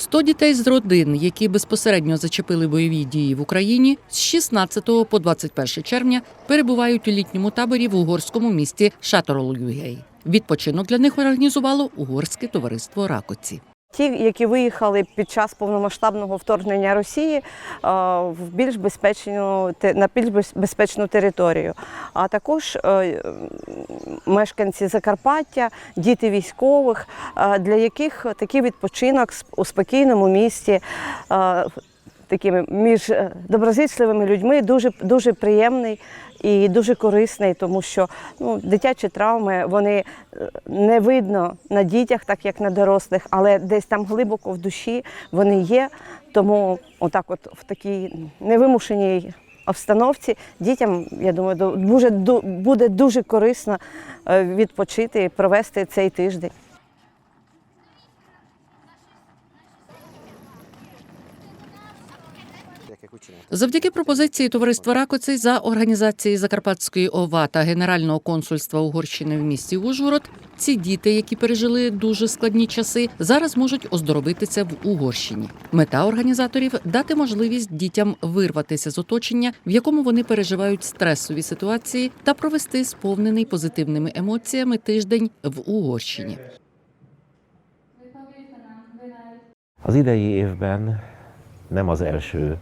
100 дітей з родин, які безпосередньо зачепили бойові дії в Україні, з 16 по 21 червня перебувають у літньому таборі в угорському місті Шаторолюгей. Відпочинок для них організувало угорське товариство Ракоці. Ті, які виїхали під час повномасштабного вторгнення Росії е, в більш безпечну на більш безпечну територію, а також е, мешканці Закарпаття, діти військових, е, для яких такий відпочинок у спокійному місті. Такими між е, доброзичливими людьми дуже дуже приємний і дуже корисний, тому що ну, дитячі травми вони е, не видно на дітях, так як на дорослих, але десь там глибоко в душі вони є. Тому отак, от в такій невимушеній обстановці дітям, я думаю, дуже буде дуже корисно е, відпочити і провести цей тиждень. Завдяки пропозиції товариства Ракоці за організації Закарпатської ОВА та Генерального консульства Угорщини в місті Ужгород, ці діти, які пережили дуже складні часи, зараз можуть оздоровитися в Угорщині. Мета організаторів дати можливість дітям вирватися з оточення, в якому вони переживають стресові ситуації, та провести сповнений позитивними емоціями тиждень в Угорщині. Az idei évben nem az első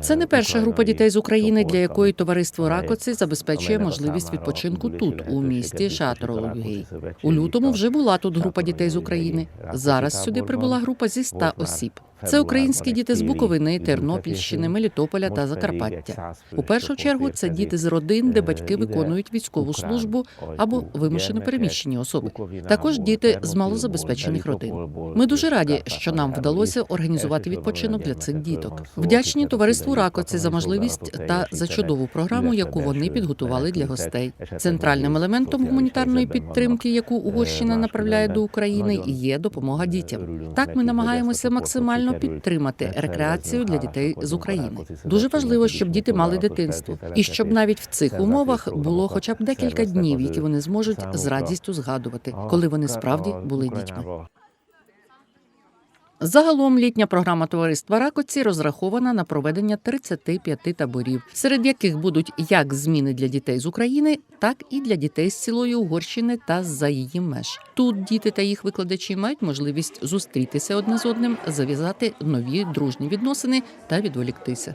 Це не перша група дітей з України, для якої товариство Ракоці забезпечує можливість відпочинку тут, у місті Шаторолугей. У лютому вже була тут група дітей з України. Зараз сюди прибула група зі 100 осіб. Це українські діти з Буковини, Тернопільщини, Мелітополя та Закарпаття. У першу чергу це діти з родин, де батьки виконують військову службу або вимушено переміщені особи. Також діти з малозабезпечених родин. Ми дуже раді, що нам вдалося організувати відпочинок для цих діток. Вдячні товариству Ракоці за можливість та за чудову програму, яку вони підготували для гостей. Центральним елементом гуманітарної підтримки, яку Угорщина направляє до України, є допомога дітям. Так ми намагаємося максимально підтримати рекреацію для дітей з України. Дуже важливо, щоб діти мали дитинство, і щоб навіть в цих умовах було хоча б декілька днів, які вони зможуть з радістю згадувати, коли вони справді були дітьми. Загалом літня програма товариства Ракоці розрахована на проведення 35 таборів, серед яких будуть як зміни для дітей з України, так і для дітей з цілої Угорщини та з-за її меж. Тут діти та їх викладачі мають можливість зустрітися одне з одним, зав'язати нові дружні відносини та відволіктися.